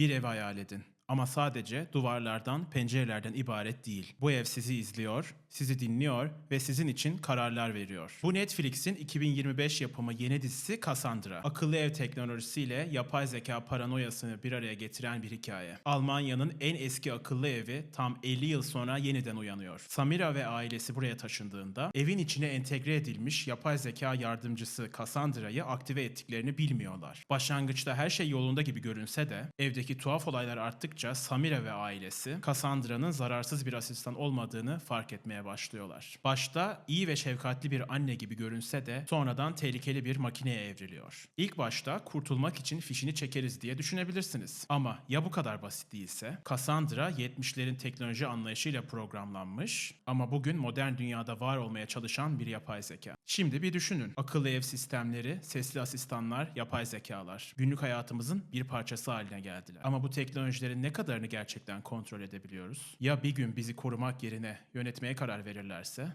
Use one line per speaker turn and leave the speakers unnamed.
Bir ev hayal edin. Ama sadece duvarlardan, pencerelerden ibaret değil. Bu ev sizi izliyor, sizi dinliyor ve sizin için kararlar veriyor. Bu Netflix'in 2025 yapımı yeni dizisi Cassandra. Akıllı ev teknolojisiyle yapay zeka paranoyasını bir araya getiren bir hikaye. Almanya'nın en eski akıllı evi tam 50 yıl sonra yeniden uyanıyor. Samira ve ailesi buraya taşındığında evin içine entegre edilmiş yapay zeka yardımcısı Cassandra'yı aktive ettiklerini bilmiyorlar. Başlangıçta her şey yolunda gibi görünse de evdeki tuhaf olaylar arttıkça Samira ve ailesi Cassandra'nın zararsız bir asistan olmadığını fark etmeye başlıyorlar. Başta iyi ve şefkatli bir anne gibi görünse de sonradan tehlikeli bir makineye evriliyor. İlk başta kurtulmak için fişini çekeriz diye düşünebilirsiniz. Ama ya bu kadar basit değilse? Cassandra 70'lerin teknoloji anlayışıyla programlanmış ama bugün modern dünyada var olmaya çalışan bir yapay zeka. Şimdi bir düşünün. Akıllı ev sistemleri, sesli asistanlar, yapay zekalar günlük hayatımızın bir parçası haline geldiler. Ama bu teknolojilerin ne kadarını gerçekten kontrol edebiliyoruz? Ya bir gün bizi korumak yerine yönetmeye karar verirlerse?